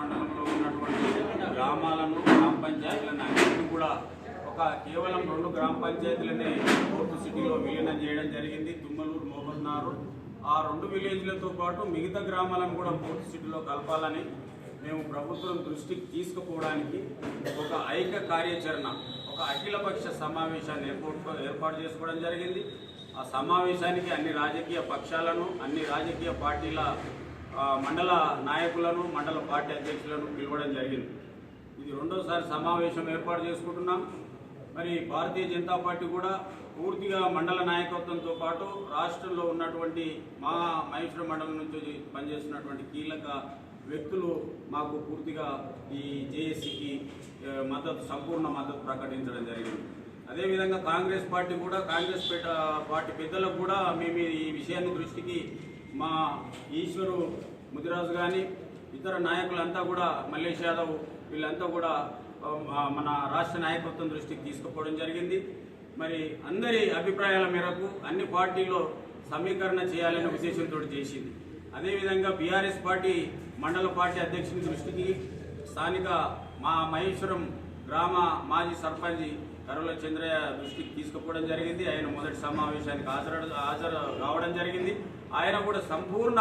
మండలంలో ఉన్నటువంటి గ్రామాలను గ్రామ పంచాయతీలను అన్నింటినీ కూడా ఒక కేవలం రెండు గ్రామ పంచాయతీలనే కోర్టు సిటీలో విలీనం చేయడం జరిగింది. తుమ్మలూరు మోహన్నారు ఆ రెండు విలేజ్లతో పాటు మిగతా గ్రామాలను కూడా కోర్టు సిటీలో కలపాలని మేము ప్రభుత్వం దృష్టికి తీసుకుపోవడానికి ఒక ఐక్య కార్యాచరణ ఒక అఖిలపక్ష సమావేశాన్ని ఏర్పాటు ఏర్పాటు చేసుకోవడం జరిగింది. ఆ సమావేశానికి అన్ని రాజకీయ పక్షాలను అన్ని రాజకీయ పార్టీల మండల నాయకులను మండల పార్టీ అధ్యక్షులను పిలవడం జరిగింది. ఇది రెండోసారి సమావేశం ఏర్పాటు చేసుకుంటున్నాం. మరి భారతీయ జనతా పార్టీ కూడా పూర్తిగా మండల నాయకత్వంతో పాటు రాష్ట్రంలో ఉన్నటువంటి మా మహేశ్వర మండలం నుంచి పనిచేస్తున్నటువంటి కీలక వ్యక్తులు మాకు పూర్తిగా ఈ జేఏసీకి మద్దతు సంపూర్ణ మద్దతు ప్రకటించడం జరిగింది. అదేవిధంగా కాంగ్రెస్ పార్టీ కూడా కాంగ్రెస్ పేట పార్టీ పెద్దలకు కూడా మేము ఈ విషయాన్ని దృష్టికి మా ఈశ్వరు ముదిరాజు కానీ ఇతర నాయకులంతా కూడా మల్లేష్ యాదవ్ వీళ్ళంతా కూడా మన రాష్ట్ర నాయకత్వం దృష్టికి తీసుకుపోవడం జరిగింది. మరి అందరి అభిప్రాయాల మేరకు అన్ని పార్టీల్లో సమీకరణ చేయాలనే ఉద్దేశంతో చేసింది. అదేవిధంగా బీఆర్ఎస్ పార్టీ మండల పార్టీ అధ్యక్షుని దృష్టికి స్థానిక మా మహేశ్వరం గ్రామ మాజీ సర్పంచ్ కరువుల చంద్రయ్య దృష్టికి తీసుకుపోవడం జరిగింది. ఆయన మొదటి సమావేశానికి హాజరు హాజరు కావడం జరిగింది. ఆయన కూడా సంపూర్ణ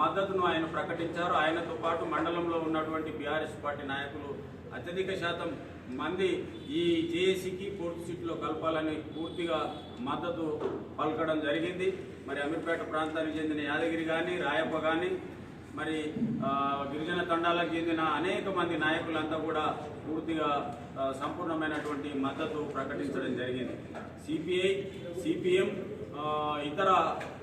మద్దతును ఆయన ప్రకటించారు. ఆయనతో పాటు మండలంలో ఉన్నటువంటి బీఆర్ఎస్ పార్టీ నాయకులు అత్యధిక శాతం మంది ఈ జేఏసీకి కోర్టు సీట్లో కలపాలని పూర్తిగా మద్దతు పలకడం జరిగింది. మరి అమీర్పేట ప్రాంతానికి చెందిన యాదగిరి కానీ రాయప్ప కానీ మరి గిరిజన తండాలకు చెందిన అనేక మంది నాయకులంతా కూడా పూర్తిగా సంపూర్ణమైనటువంటి మద్దతు ప్రకటించడం జరిగింది. సిపిఐ సిపిఎం ఇతర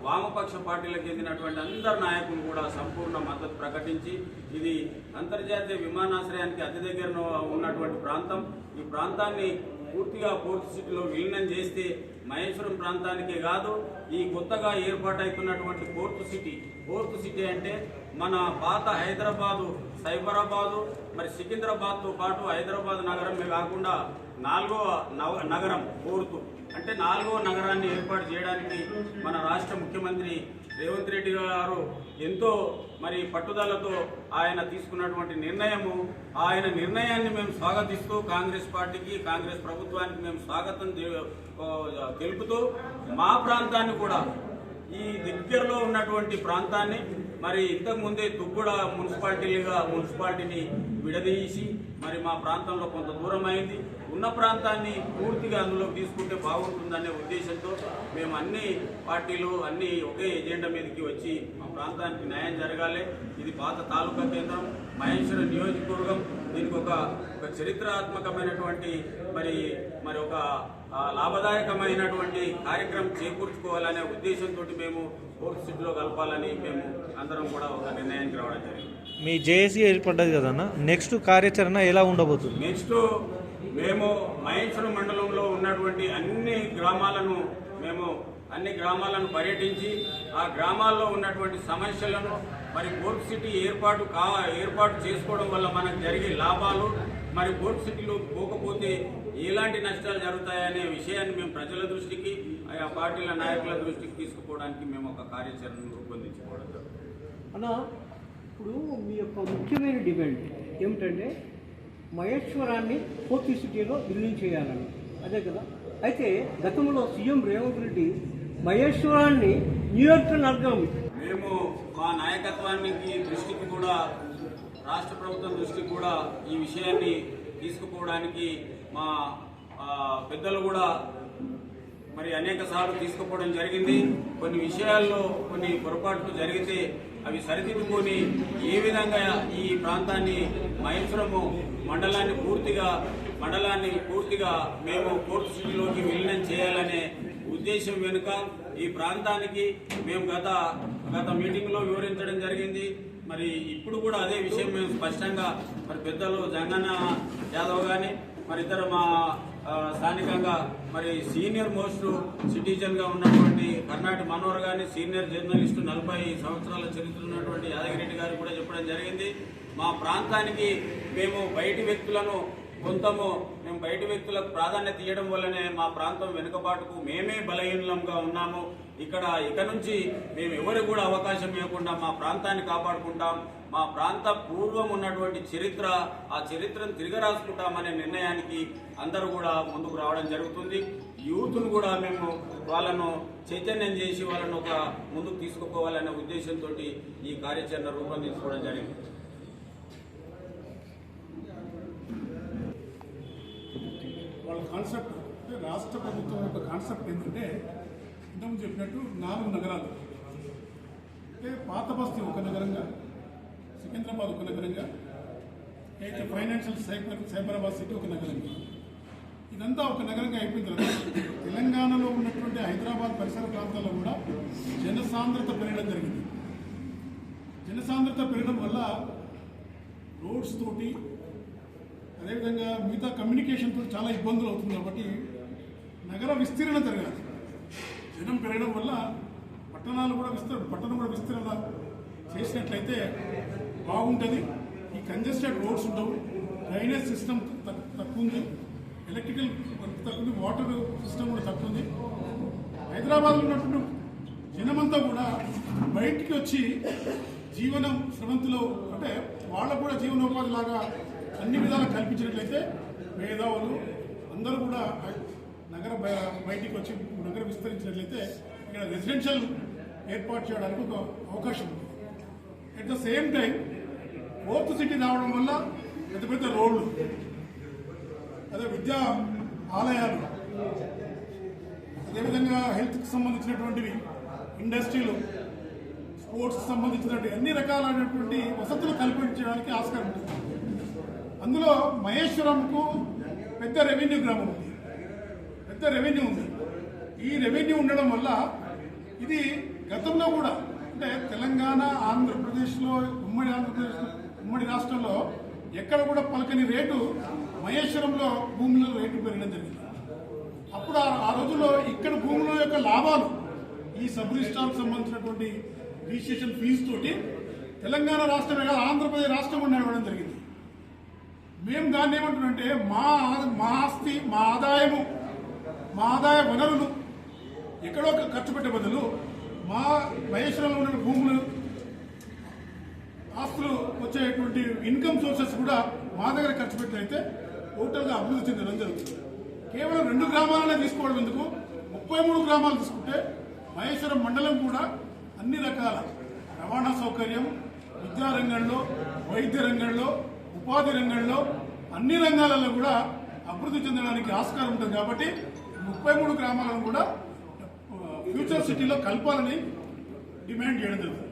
వామపక్ష పార్టీలకు చెందినటువంటి అందరు నాయకులు కూడా సంపూర్ణ మద్దతు ప్రకటించి ఇది అంతర్జాతీయ విమానాశ్రయానికి అతి దగ్గర ఉన్నటువంటి ప్రాంతం. ఈ ప్రాంతాన్ని పూర్తిగా పోర్టు సిటీలో విలీనం చేస్తే మహేశ్వరం ప్రాంతానికే కాదు ఈ కొత్తగా ఏర్పాటైతున్నటువంటి పోర్టు సిటీ. పోర్టు సిటీ అంటే మన పాత హైదరాబాదు సైబరాబాదు మరి సికింద్రాబాద్తో పాటు హైదరాబాద్ నగరమే కాకుండా నాలుగో నవ నగరం పోర్టు అంటే నాలుగో నగరాన్ని ఏర్పాటు చేయడానికి మన రాష్ట్ర ముఖ్యమంత్రి రేవంత్ రెడ్డి గారు ఎంతో మరి పట్టుదలతో ఆయన తీసుకున్నటువంటి నిర్ణయము ఆయన నిర్ణయాన్ని మేము స్వాగతిస్తూ కాంగ్రెస్ పార్టీకి కాంగ్రెస్ ప్రభుత్వానికి మేము స్వాగతం తెలుపుతూ మా ప్రాంతాన్ని కూడా ఈ దగ్గరలో ఉన్నటువంటి ప్రాంతాన్ని మరి ఇంతకుముందే తుక్కుడ మున్సిపాలిటీలుగా మున్సిపాలిటీని విడదీసి మరి మా ప్రాంతంలో కొంత దూరం అయింది ఉన్న ప్రాంతాన్ని పూర్తిగా అందులోకి తీసుకుంటే బాగుంటుందనే ఉద్దేశంతో మేము అన్ని పార్టీలు అన్ని ఒకే ఎజెండా మీదకి వచ్చి మా ప్రాంతానికి న్యాయం జరగాలి. ఇది పాత తాలూకా కేంద్రం మహేశ్వర నియోజకవర్గం. దీనికి ఒక ఒక చరిత్రాత్మకమైనటువంటి మరి మరి ఒక లాభదాయకమైనటువంటి కార్యక్రమం చేకూర్చుకోవాలనే ఉద్దేశంతో మేము కోర్టు సిటీలో కలపాలని మేము అందరం కూడా ఒక నిర్ణయానికి రావడం జరిగింది. మీ జేఏసీ ఏర్పడ్డది కదన్న నెక్స్ట్ కార్యాచరణ ఎలా ఉండబోతుంది? నెక్స్ట్ మేము మహేశ్వరం మండలంలో ఉన్నటువంటి అన్ని గ్రామాలను మేము అన్ని గ్రామాలను పర్యటించి ఆ గ్రామాల్లో ఉన్నటువంటి సమస్యలను మరి పోర్ట్ సిటీ ఏర్పాటు కా ఏర్పాటు చేసుకోవడం వల్ల మనకు జరిగే లాభాలు మరి పోర్ట్ సిటీలో పోకపోతే ఎలాంటి నష్టాలు జరుగుతాయనే విషయాన్ని మేము ప్రజల దృష్టికి ఆయా పార్టీల నాయకుల దృష్టికి తీసుకుపోవడానికి మేము ఒక కార్యాచరణను రూపొందించుకోవడం జరుగుతుంది. అన్న ఇప్పుడు మీ యొక్క ముఖ్యమైన డిమాండ్ ఏమిటంటే మహేశ్వరాన్ని పూర్తి సిటీలో విలీనం చేయాలని. అదే కదా? అయితే గతంలో సీఎం రేవంత్ రెడ్డి మహేశ్వరాన్ని నియోజకవర్గం మేము మా నాయకత్వానికి దృష్టికి కూడా రాష్ట్ర ప్రభుత్వం దృష్టికి కూడా ఈ విషయాన్ని తీసుకుపోవడానికి మా పెద్దలు కూడా మరి అనేక సార్లు తీసుకుపోవడం జరిగింది. కొన్ని విషయాల్లో కొన్ని పొరపాట్లు జరిగితే అవి సరిదిద్దుకొని ఏ విధంగా ఈ ప్రాంతాన్ని మహేశ్వరము మండలాన్ని పూర్తిగా మండలాన్ని పూర్తిగా మేము కోర్టు సిటీలోకి విలీనం చేయాలనే ఉద్దేశం వెనుక ఈ ప్రాంతానికి మేము గత గత మీటింగ్లో వివరించడం జరిగింది. మరి ఇప్పుడు కూడా అదే విషయం మేము స్పష్టంగా మరి పెద్దలు జంగన్న యాదవ్ కానీ మరి ఇతర మా స్థానికంగా మరి సీనియర్ మోస్ట్ సిటిజన్గా ఉన్నటువంటి కర్ణాటక మనోహర్ గారిని సీనియర్ జర్నలిస్టు నలభై సంవత్సరాల చరిత్ర ఉన్నటువంటి యాదగిరెడ్డి గారు కూడా చెప్పడం జరిగింది. మా ప్రాంతానికి మేము బయటి వ్యక్తులను కొంతము బయట వ్యక్తులకు ప్రాధాన్యత ఇవ్వడం వల్లనే మా ప్రాంతం వెనుకబాటుకు మేమే బలహీనంగా ఉన్నాము. ఇక్కడ ఇక నుంచి మేము ఎవరికి కూడా అవకాశం ఇవ్వకుండా మా ప్రాంతాన్ని కాపాడుకుంటాం. మా ప్రాంత పూర్వం ఉన్నటువంటి చరిత్ర ఆ చరిత్రను తిరిగి రాసుకుంటామనే నిర్ణయానికి అందరూ కూడా ముందుకు రావడం జరుగుతుంది. యూత్ను కూడా మేము వాళ్ళను చైతన్యం చేసి వాళ్ళను ఒక ముందుకు తీసుకుపోవాలనే ఉద్దేశంతో ఈ కార్యాచరణ రూపొందించుకోవడం జరిగింది. కాన్సెప్ట్ అంటే రాష్ట్ర ప్రభుత్వం యొక్క కాన్సెప్ట్ ఏంటంటే ఇంతకుముందు చెప్పినట్టు నాలుగు నగరాలు. అంటే పాత బస్తీ ఒక నగరంగా సికింద్రాబాద్ ఒక నగరంగా అయితే ఫైనాన్షియల్ సైబర్ సైబరాబాద్ సిటీ ఒక నగరంగా. ఇదంతా ఒక నగరంగా అయిపోయిన తర్వాత తెలంగాణలో ఉన్నటువంటి హైదరాబాద్ పరిసర ప్రాంతాల్లో కూడా జనసాంద్రత పెరగడం జరిగింది. జనసాంద్రత పెరగడం వల్ల రోడ్స్ తోటి అదేవిధంగా మిగతా కమ్యూనికేషన్తో చాలా ఇబ్బందులు అవుతుంది కాబట్టి నగర విస్తీర్ణ జరగాలి. జనం పెరగడం వల్ల పట్టణాలు కూడా విస్తర పట్టణం కూడా విస్తీర్ణ చేసినట్లయితే బాగుంటుంది. ఈ కంజెస్టెడ్ రోడ్స్ ఉండవు. డ్రైనేజ్ సిస్టమ్ తక్కువ ఉంది ఎలక్ట్రికల్ వర్క్ తక్కువ వాటర్ సిస్టమ్ కూడా తక్కువ ఉంది హైదరాబాద్లో ఉన్నటువంటి జనమంతా కూడా బయటికి వచ్చి జీవనం శ్రమంతులు అంటే వాళ్ళకు కూడా జీవనోపాధి లాగా అన్ని విధాలు కల్పించినట్లయితే మేధావులు అందరూ కూడా నగర బయటికి వచ్చి నగర విస్తరించినట్లయితే ఇక్కడ రెసిడెన్షియల్ ఏర్పాటు చేయడానికి ఒక అవకాశం ఉంది. At the same time fourth city రావడం వల్ల పెద్ద పెద్ద రోడ్లు అదే విద్యా ఆలయాలు అదేవిధంగా హెల్త్కి సంబంధించినటువంటివి ఇండస్ట్రీలు స్పోర్ట్స్ సంబంధించినటువంటి అన్ని రకాలైనటువంటి వసతులు కల్పించడానికి ఆస్కారం ఉంటుంది. అందులో మహేశ్వరంకు పెద్ద రెవెన్యూ గ్రామం ఉంది. పెద్ద రెవెన్యూ ఉంది. ఈ రెవెన్యూ ఉండడం వల్ల ఇది గతంలో కూడా అంటే తెలంగాణ ఆంధ్రప్రదేశ్లో ఉమ్మడి ఆంధ్రప్రదేశ్ ఉమ్మడి రాష్ట్రంలో ఎక్కడ కూడా పలకని రేటు మహేశ్వరంలో భూముల రేటు పెరగడం జరిగింది. అప్పుడు ఆ- రోజుల్లో ఇక్కడ భూముల యొక్క లాభాలు ఈ సబ్ రిజిస్ట్రార్కు సంబంధించినటువంటి రిజిస్ట్రేషన్ ఫీజు తోటి తెలంగాణ రాష్ట్రమే కాదు ఆంధ్రప్రదేశ్ రాష్ట్రం కూడా ఇవ్వడం జరిగింది. మేము దాన్ని ఏమంటున్నామంటే మా మా ఆస్తి మా ఆదాయము మా ఆదాయ వనరులు ఎక్కడో ఒక ఖర్చు పెట్టే బదులు మా మహేశ్వరంలో ఉన్న భూములు ఆస్తులు వచ్చేటువంటి ఇన్కమ్ సోర్సెస్ కూడా మా దగ్గర ఖర్చు పెట్టినైతే టోటల్గా అభివృద్ధి చెందడం జరుగుతుంది. కేవలం రెండు గ్రామాలనే తీసుకోవడం ఎందుకు? ముప్పై మూడు గ్రామాలు తీసుకుంటే మహేశ్వరం మండలం కూడా అన్ని రకాల రవాణా సౌకర్యం విద్యారంగంలో వైద్య రంగంలో ఉపాధి రంగంలో అన్ని రంగాలలో కూడా అభివృద్ధి చెందడానికి ఆస్కారం ఉంటుంది కాబట్టి ముప్పై మూడు గ్రామాలను కూడా ఫ్యూచర్ సిటీలో కలపాలని డిమాండ్ చేయడం జరుగుతుంది.